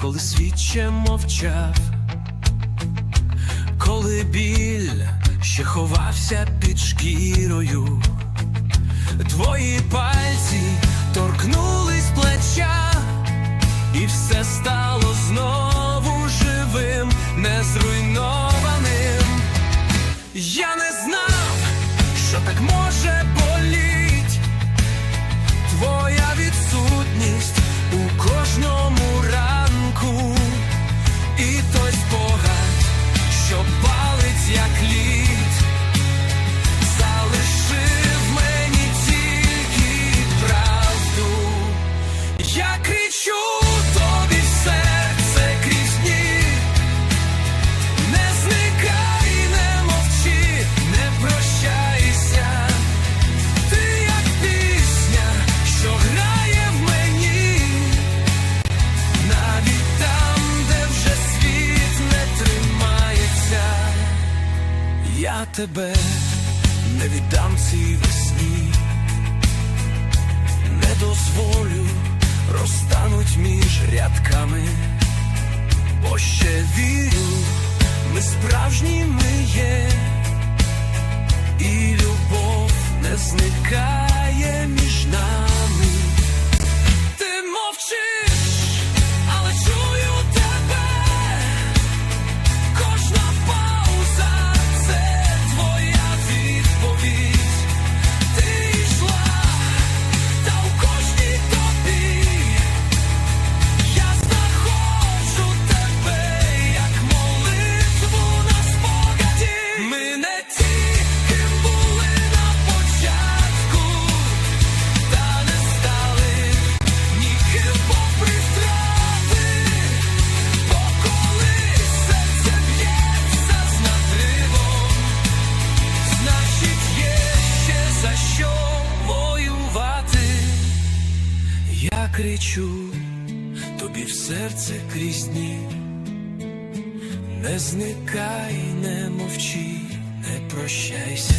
коли світ ще мовчав, коли біль ще ховався під шкірою, твої пальці торкнулись плеча, і все стало знову живим, незруйнованим. Я не знав, що так може боліть. Твоя відсутність я тебе не віддам цій весні, не дозволю розтануть між рядками, бо ще вірю, ми справжніми є. І любов не зникає Я кричу тобі в серце крізь дні. Не зникай, не мовчи, не прощайся.